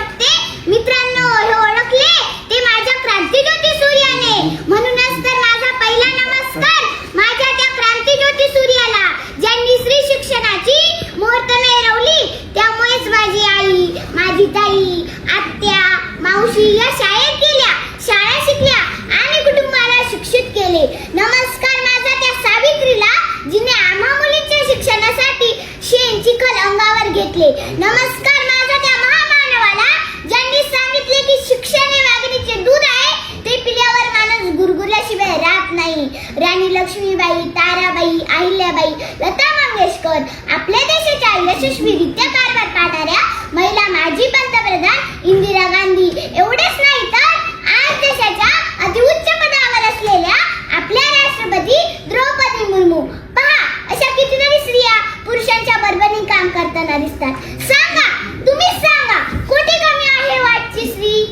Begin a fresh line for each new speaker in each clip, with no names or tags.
शिक्षणानेच यशस्वीरित्या कारभार पाहणाऱ्या महिला माजी पंतप्रधान इंदिरा गांधी. एवढेच नाही तर आज देशाच्या अतिउच्च पदावर असलेल्या आपल्या राष्ट्रपती द्रौपदी मुर्मू. पहा अशा कितीतरी स्त्रिया पुरुषांच्या बरोबरीने काम करताना दिसतात. सांगा तुम्ही सांगा कुठे कमी आहे वाटची स्त्री?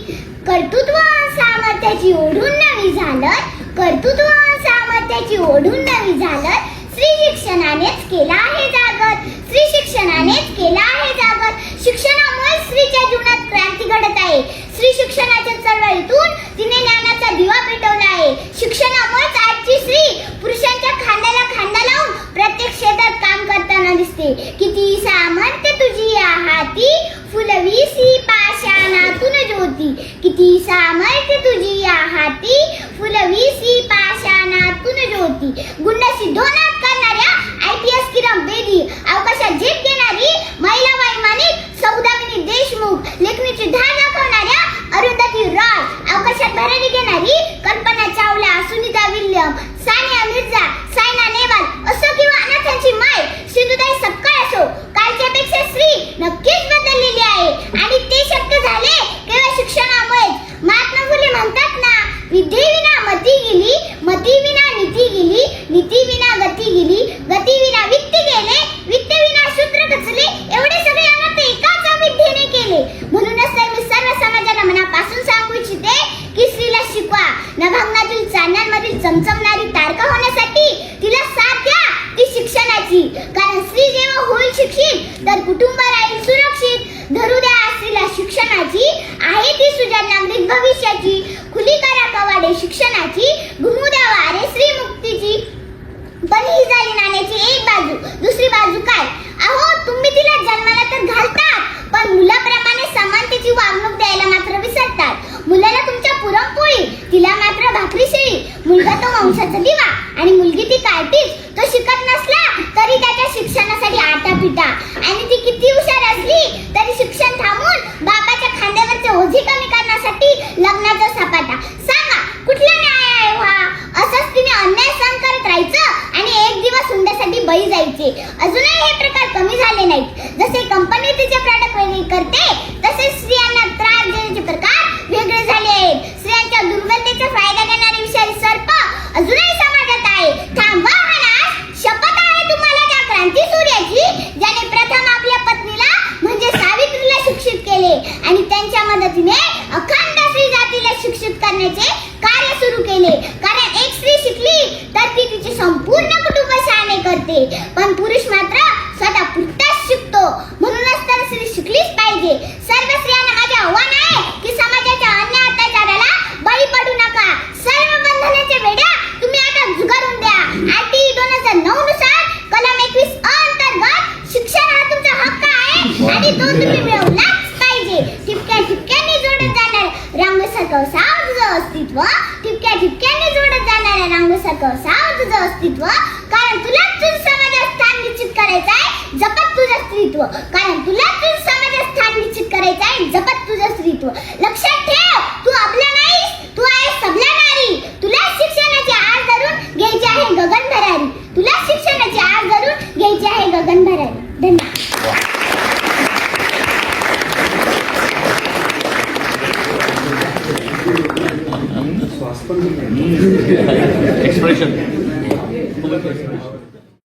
कर्तृत्व सामर्थ्याची ओढून नवी झालं कर्तृत्व सामर्थ्याची ओढून नवी झालं स्त्री शिक्षणानेच केला आहे जागर स्त्री शिक्षणानेच केला आहे जागर शिक्षणामुळे स्त्रीच्या जीवनात क्रांती घडत आहे स्त्री शिक्षणाच्या चळवळीतून तिने ज्ञानाचा दिवा पेटवला आहे शिक्षणामुळेच आजची स्त्री पुरुषांच्या खांद्याला खांदा लावून प्रत्येक क्षेत्रात काम करताना दिसते किती सामर्थ्य तुझी या हाती फुलवीसी पाषाणातून ज्योती किती सामर्थ्य तुझी या हाती. फुलवीसी पाषाणातून ज्योती. गुंड सिद्धोनाथ चमचमणारी तारका होण्यासाठी तिला साथ द्या ती शिक्षणाची. कारण स्त्री जेव्हा होईल शिक्षित तर कुटुंब राहील सुरक्षित. धरू द्या स्त्रीला शिक्षणाची. आहे ती सुजाण नागरिक भविष्याची. खुली करा कवाडे शिक्षणाची. घुमू द्या वारे स्त्री मुक्तीची. पण ही झाली नाण्याची एक बाजू. मुलगा तो वंशाचा दिवा. आणि मुलगी ती कार्टीज तो शिकत नसला तरी त्याच्या शिक्षणासाठी आटा पिटा आणि ती किती हुशार असली तरी शिक्षण थांबून बापाच्या खांद्यावरचे ओझे कमी करण्यासाठी लग्नाचा सपाटा. सांगा कुठला न्याय आहे हा? असंच तिने अन्याय सहन करत राहायचं आणि एक दिवस हुंड्यासाठी बळी जायचे. अजूनही हे प्रकार कमी झाले नाहीत. जसे कंपनी तिचे प्रॉडक्ट वेगळे करते तसेच स्त्रियांना त्रास देण्याचे प्रकार वेगळे झाले आहेत. स्त्रियांच्या दुर्बलतेचा फायदा आणि त्यांच्या मदतीने अखंड स्त्री जातीला शिक्षित करण्याचे कार्य सुरू केले. कारण एक स्त्री शिकली तर ती तिचे संपूर्ण कुटुंब शहाणे करते. पण पुरुष मात्र रांगोसारखं साव तुझं अस्तित्व. कारण तुला तुझं समाजात स्थान निश्चित करायचं आहे जपत तुझं अस्तित्व. कारण तुला तुझं समाजात स्थान निश्चित करायचं आहे जपत तुझं अस्तित्व. लक्षात ठेव तू आपला नाहीस तू आहे सबला नारी. तुला शिक्षणाची आस धरून घ्यायची आहे गगन भरारी. तुला शिक्षणाची आस धरून घ्यायची आहे गगन भरारी. धन्यवाद.
expression.